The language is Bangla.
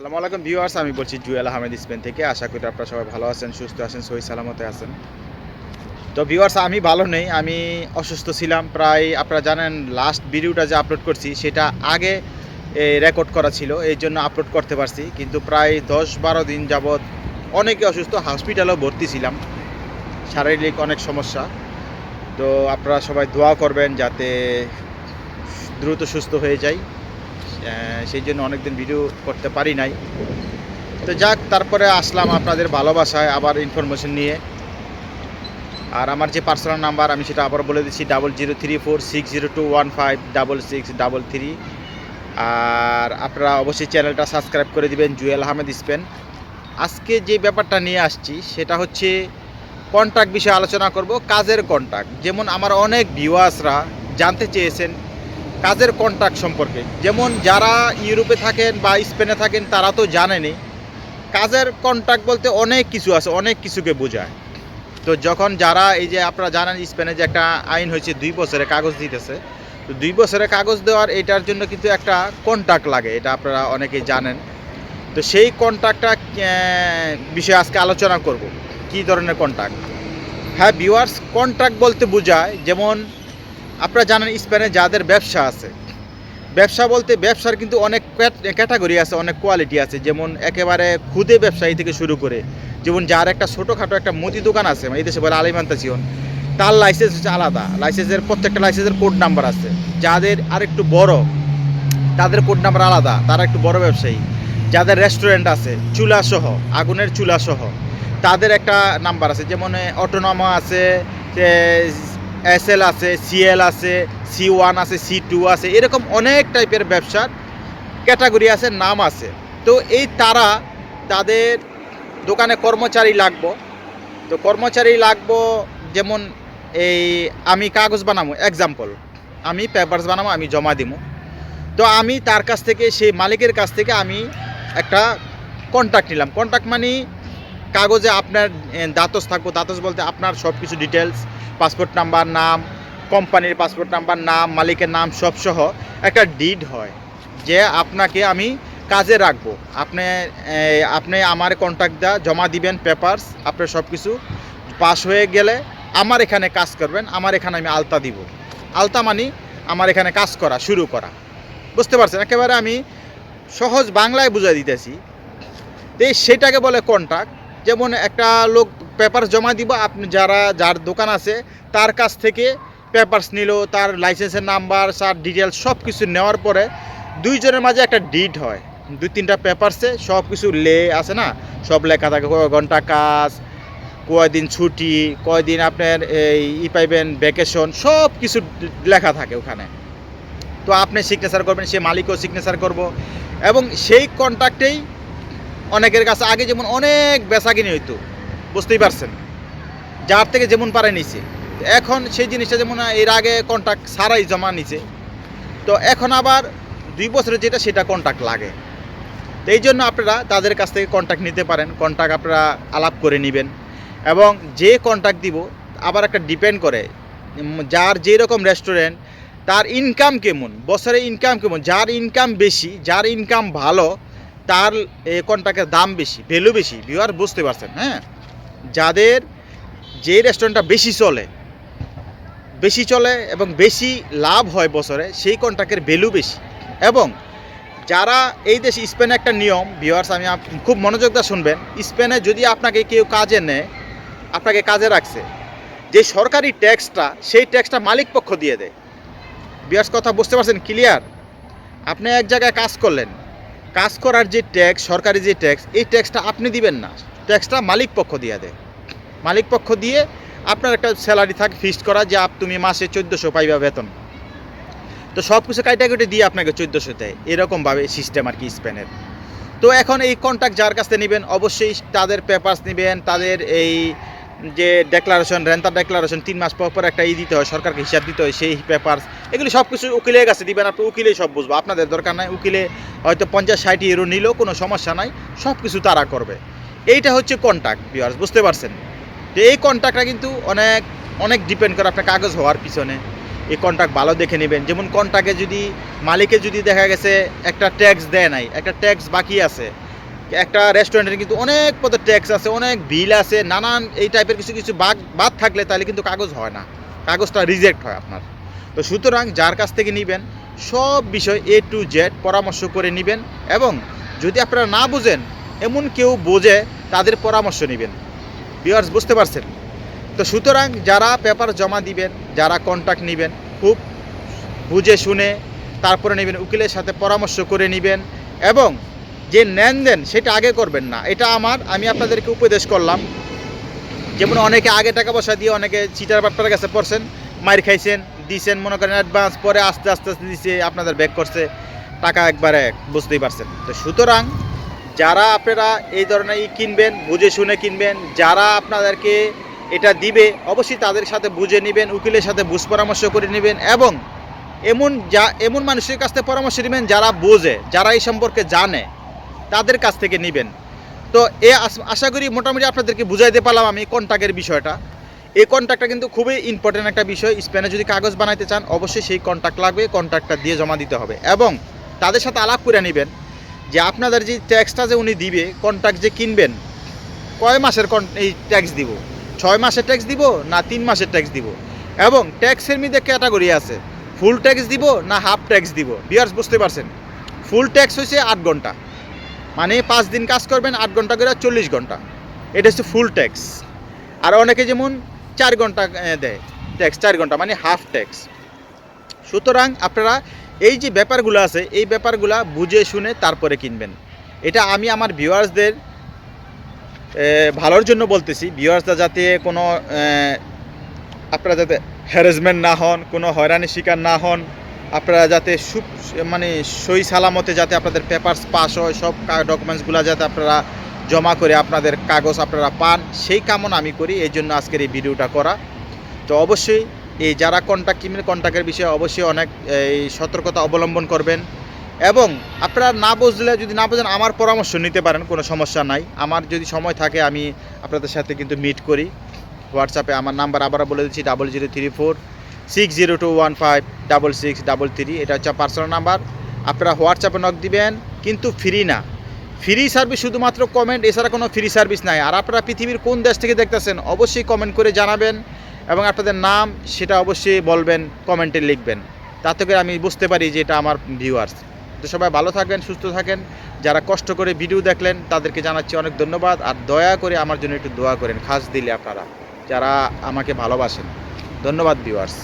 সালামু আলাইকুম ভিউয়ার্স আমি বলছি জুয়েল আহমেদ স্পেন থেকে। আশা করি আপনারা সবাই ভালো আছেন সুস্থ আছেন সহি সালামতে আছেন। তো ভিউয়ার্স আমি ভালো নেই আমি অসুস্থ ছিলাম। প্রায় আপনারা জানেন লাস্ট ভিডিওটা যে আপলোড করছি সেটা আগে রেকর্ড করা ছিল এই জন্য আপলোড করতে পারছি। কিন্তু প্রায় দশ বারো দিন যাবৎ অনেকে অসুস্থ হসপিটালেও ভর্তি ছিলাম। শারীরিক অনেক সমস্যা। তো আপনারা সবাই দোয়া করবেন যাতে দ্রুত সুস্থ হয়ে আহ, সেই জন্য অনেকদিন ভিডিও করতে পারি নাই। তো যাক, তারপরে আসলাম আপনাদের ভালোবাসায় আবার ইনফরমেশন নিয়ে। আর আমার যে পার্সোনাল নাম্বার আমি সেটা আবার বলে দিচ্ছি double zero three four six zero two one five double six double three আর আপনারা অবশ্যই চ্যানেলটা সাবস্ক্রাইব করে দিবেন, জুয়েল আহমেদ স্পেন। আজকে যে ব্যাপারটা নিয়ে আসছি, সেটা হচ্ছে কন্ট্রাক্ট বিষয়ে আলোচনা করব, কাজের কন্ট্রাক্ট যেমন আমার অনেক ভিউয়ার্সরা জানতে চেয়েছেন কাজের কন্ট্রাক্ট সম্পর্কে। যেমন যারা ইউরোপে থাকেন বা স্পেনে থাকেন, তারা তো জানেনই, কাজের কন্ট্রাক্ট বলতে অনেক কিছু আছে, অনেক কিছুকে বোঝায়। তো যখন যারা, এই যে আপনারা জানেন, স্পেনে যে একটা আইন হয়েছে, দুই বছরে কাগজ দিতেছে। তো দুই বছরে কাগজ দেওয়ার, এটার জন্য কিন্তু একটা কন্ট্রাক্ট লাগে, এটা আপনারা অনেকেই জানেন। তো সেই কন্ট্রাক্টটা বিষয়ে আজকে আলোচনা করব। কী ধরনের কন্ট্রাক্ট হ্যাঁ ভিউয়ার্স কন্ট্রাক্ট বলতে বোঝায়, যেমন আপনারা জানেন স্পেনে যাদের ব্যবসা আছে। ব্যবসা বলতে ব্যবসার কিন্তু অনেক ক্যাটাগরি আছে, অনেক কোয়ালিটি আছে। যেমন একেবারে খুদে ব্যবসায়ী থেকে শুরু করে, যেমন যার একটা ছোটোখাটো একটা মুদি দোকান আছে, এই দেশে বলে আলিমান্তাসিয়ন তার লাইসেন্স হচ্ছে আলাদা। লাইসেন্সের প্রত্যেকটা লাইসেন্সের কোড নাম্বার আছে। যাদের আর একটু বড়, তাদের কোড নাম্বার আলাদা, তারা একটু বড় ব্যবসায়ী। যাদের রেস্টুরেন্ট আছে চুলা সহ আগুনের চুলা সহ তাদের একটা নাম্বার আছে। যেমন অটোনমা আছে এস এল আছে সিএল আছে সি ওয়ান আছে সি টু আছে, এরকম অনেক টাইপের ব্যবসার ক্যাটাগরি আছে, নাম আছে। তো এই তারা তাদের দোকানে কর্মচারী লাগবো। তো কর্মচারী লাগবো যেমন এই আমি কাগজ বানাবো এক্সাম্পল আমি পেপারস বানাবো, আমি জমা দিব। তো আমি তার কাছ থেকে, সেই মালিকের কাছ থেকে আমি একটা কন্ট্যাক্ট নিলাম। কন্ট্যাক্ট মানে কাগজে আপনার দাতস থাকব। দাতস বলতে আপনার সব কিছু ডিটেলস পাসপোর্ট নাম্বার নাম কোম্পানির পাসপোর্ট নাম্বার নাম, মালিকের নাম সব সহ একটা ডিড হয়, যে আপনাকে আমি কাজে রাখব। আপনি আপনি আমার কন্ট্যাক্ট দেওয়া জমা দিবেন পেপারস আপনার সব কিছু পাস হয়ে গেলে আমার এখানে কাজ করবেন, আমার এখানে আমি আলতা দিব। আলতা মানে আমার এখানে কাজ করা, শুরু করা। বুঝতে পারছেন? একেবারে আমি সহজ বাংলায় বুঝাই দিতেছি। তো সেটাকে বলে কন্ট্রাক্ট যেমন একটা লোক পেপার জমা দিব, আপনি যারা, যার দোকান আছে, তার কাছ থেকে পেপারস নিল, তার লাইসেন্সের নাম্বার, তার ডিটেলস সব কিছু নেওয়ার পরে দুইজনের মাঝে একটা ডিড হয়। দুই তিনটা পেপারসে সব কিছু লে আছে না? সব লেখা থাকে, কয় ঘণ্টা কাজ কয়দিন ছুটি কয়দিন আপনার এই ই পাইবেন ভ্যাকেশন সব কিছু লেখা থাকে ওখানে। তো আপনি সিগনেচার করবেন, সে মালিকও সিগনেচার করব। এবং সেই কন্ট্রাক্টেই অনেকের কাছে আগে যেমন অনেক বেচাকিনি হইতো, বুঝতেই পারছেন? যার থেকে যেমন পারে নিছে। এখন সেই জিনিসটা যেমন, এর আগে কন্ট্রাক্ট সারাই জমা নিছে। তো এখন আবার দুই বছরের যেটা, সেটা কন্ট্রাক্ট লাগে। তো এই জন্য আপনারা তাদের কাছ থেকে কন্ট্যাক্ট নিতে পারেন। কন্ট্রাক্ট আপনারা আলাপ করে নেবেন। এবং যে কন্ট্রাক্ট দিব, আবার একটা ডিপেন্ড করে যার যেই রকম রেস্টুরেন্ট তার ইনকাম কেমন, বছরে ইনকাম কেমন, যার ইনকাম বেশি, যার ইনকাম ভালো তার কন্ট্রাক্টের দাম বেশি ভ্যালু বেশি ভিউয়ার বুঝতে পারছেন হ্যাঁ? যাদের যে রেস্টুরেন্টটা বেশি চলে বেশি চলে এবং বেশি লাভ হয় বছরে, সেই কন্ট্রাক্টের ভ্যালু বেশি। এবং যারা এই দেশে স্পেনে একটা নিয়ম ভিউয়ার্স আমি খুব মনোযোগ দিয়ে শুনবেন স্পেনে যদি আপনাকে কেউ কাজে নেয়, আপনাকে কাজে রাখছে, যে সরকারি ট্যাক্সটা, সেই ট্যাক্সটা মালিক পক্ষ দিয়ে দেয়। বিয়ার্স কথা বুঝতে পারছেন ক্লিয়ার আপনি এক জায়গায় কাজ করলেন কাজ করার যে ট্যাক্স, সরকারি যে ট্যাক্স, এই ট্যাক্সটা আপনি দিবেন না। ট্যাক্সটা মালিক পক্ষ দিয়ে দেয়। মালিক পক্ষ দিয়ে আপনার একটা স্যালারি থাকে ফিক্সড করা যে তুমি মাসে চোদ্দোশো পাইবা বেতন। তো সব কিছু কাইটাকুটি দিয়ে আপনাকে চোদ্দোশো দেয়। এরকমভাবে সিস্টেম আর কি স্পেনের তো এখন এই কন্ট্যাক্ট যার কাছ নেবেন, অবশ্যই তাদের পেপার্স নেবেন, তাদের এই যে ডেক্লারেশন রেন্টার ডেক্লারেশন তিন মাস পর পর একটা ই দিতে হয়, সরকারকে হিসাব দিতে হয়, সেই পেপার্স এগুলি সব কিছু উকিলের কাছে দিবেন, আপনি উকিলেই সব বুঝব। আপনাদের দরকার নাই, উকিলে হয়তো পঞ্চাশ, ষাট ইউরো নিলেও কোনো সমস্যা নাই, সব কিছু তারা করবে। এইটা হচ্ছে কন্ট্যাক্ট বিয়ার্স বুঝতে পারছেন? তো এই কন্ট্যাক্টটা কিন্তু অনেক অনেক ডিপেন্ড করে আপনার কাগজ হওয়ার পিছনে। এই কন্ট্রাক্ট ভালো দেখে নেবেন। যেমন কন্ট্রাক্টে যদি, মালিকে যদি দেখা গেছে একটা ট্যাক্স দেয় নাই, একটা ট্যাক্স বাকি আছে একটা রেস্টুরেন্টের কিন্তু অনেক পদের ট্যাক্স আছে, অনেক বিল আছে, নানান এই টাইপের কিছু কিছু বাদ বাদ থাকলে তাহলে কিন্তু কাগজ হয় না। কাগজটা রিজেক্ট হয় আপনার। তো সুতরাং যার কাছ থেকে নেবেন, সব বিষয় এ টু জেড পরামর্শ করে নেবেন এবং যদি আপনারা না বুঝেন, এমন কেউ বোঝে, তাদের পরামর্শ নেবেন। ভিউয়ার্স বুঝতে পারছেন? তো সুতরাং যারা পেপার জমা দিবেন, যারা কন্ট্যাক্ট নেবেন, খুব বুঝে শুনে তারপরে নেবেন, উকিলের সাথে পরামর্শ করে নেবেন এবং যে নেন দেন, সেটা আগে করবেন না। এটা আমার, আমি আপনাদেরকে উপদেশ করলাম। যেমন অনেকে আগে টাকা পয়সা দিয়ে অনেকে চিটার বাট্টার কাছে পড়ছেন মার খাইছেন, দিছেন, মনে করেন অ্যাডভান্স পরে আস্তে আস্তে আস্তে দিছে, আপনাদের ব্যাক করছে, টাকা একবারে বুঝতেই পারছেন। তো সুতরাং, যারা আপনারা এই ধরনের ই কিনবেন, বুঝে শুনে কিনবেন, যারা আপনাদেরকে এটা দিবে, অবশ্যই তাদের সাথে বুঝে নেবেন, উকিলের সাথে বুঝ পরামর্শ করে নেবেন এবং এমন যা, এমন মানুষের কাছ থেকে পরামর্শ নেবেন যারা বোঝে, যারা এই সম্পর্কে জানে। তাদের কাছ থেকে নেবেন। তো এ আশা করি মোটামুটি আপনাদেরকে বুঝাইতে পারলাম আমি কন্ট্যাক্টের বিষয়টা। এই কন্ট্যাক্টটা কিন্তু খুবই ইম্পর্টেন্ট একটা বিষয়। স্পেনে যদি কাগজ বানাইতে চান, অবশ্যই সেই কন্ট্যাক্ট লাগবে কন্ট্যাক্টটা দিয়ে জমা দিতে হবে। এবং তাদের সাথে আলাপ করে নেবেন যে আপনাদের যে ট্যাক্সটা যে উনি দিবে কন্ট্যাক্ট যে কিনবেন, কয় মাসের কন- এই ট্যাক্স দিব? ছয় মাসের ট্যাক্স দিব না তিন মাসের ট্যাক্স দিব? এবং ট্যাক্সের মধ্যে ক্যাটাগরি আছে। ফুল ট্যাক্স দিব না হাফ ট্যাক্স দিব? বিয়ার্স বুঝতে পারছেন? ফুল ট্যাক্স হয়েছে আট ঘণ্টা। মানে পাঁচ দিন কাজ করবেন, আট ঘণ্টা করে, চল্লিশ ঘণ্টা। এটা হচ্ছে ফুল ট্যাক্স আর অনেকে যেমন চার ঘণ্টা দেয়। ট্যাক্স চার ঘণ্টা মানে হাফ ট্যাক্স সুতরাং আপনারা এই যে ব্যাপারগুলো আছে, এই ব্যাপারগুলো বুঝে শুনে তারপরে কিনবেন। এটা আমি আমার ভিউয়ার্সদের ভালোর জন্য বলতেছি। ভিউয়ার্সরা যাতে কোনো আপনারা যাতে হ্যারাসমেন্ট না হন, কোনো হয়রানির শিকার না হন আপনারা যাতে সুপ মানে সই সালামতে যাতে আপনাদের পেপারস পাস হয়, সব ডকুমেন্টসগুলো যাতে আপনারা জমা করে আপনাদের কাগজ আপনারা পান, সেই কামনা আমি করি, এই জন্য আজকের এই ভিডিওটা করা। তো অবশ্যই এই যারা কন্ট্যাক্ট কিনবেন কন্ট্যাক্টের বিষয়ে অবশ্যই অনেক, এই সতর্কতা অবলম্বন করবেন। এবং আপনারা না বুঝলে, যদি না বুঝেন, আমার পরামর্শ নিতে পারেন, কোনো সমস্যা নাই। আমার যদি সময় থাকে, আমি আপনাদের সাথে কিন্তু মিট করি। হোয়াটসঅ্যাপে আমার নাম্বার আবারও বলে দিচ্ছি double zero three four six zero two one five double six double three এটা হচ্ছে পার্সোনাল নাম্বার আপনারা হোয়াটসঅ্যাপে নক দিবেন, কিন্তু ফ্রি না। ফ্রি সার্ভিস শুধুমাত্র কমেন্ট এছাড়া কোনো ফ্রি সার্ভিস নাই। আর আপনারা পৃথিবীর কোন দেশ থেকে দেখতেছেন, অবশ্যই কমেন্ট করে জানাবেন, এবং আপনাদের নাম, সেটা অবশ্যই বলবেন কমেন্টে লিখবেন। তাতে করে আমি বুঝতে পারি যে এটা আমার ভিউয়ার্স তো সবাই ভালো থাকবেন সুস্থ থাকেন। যারা কষ্ট করে ভিডিও দেখলেন, তাদেরকে জানাচ্ছি অনেক ধন্যবাদ। আর দয়া করে আমার জন্য একটু দোয়া করেন, খাস দিলে আপনারা, যারা আমাকে ভালোবাসেন। ধন্যবাদ ভিউয়ার্স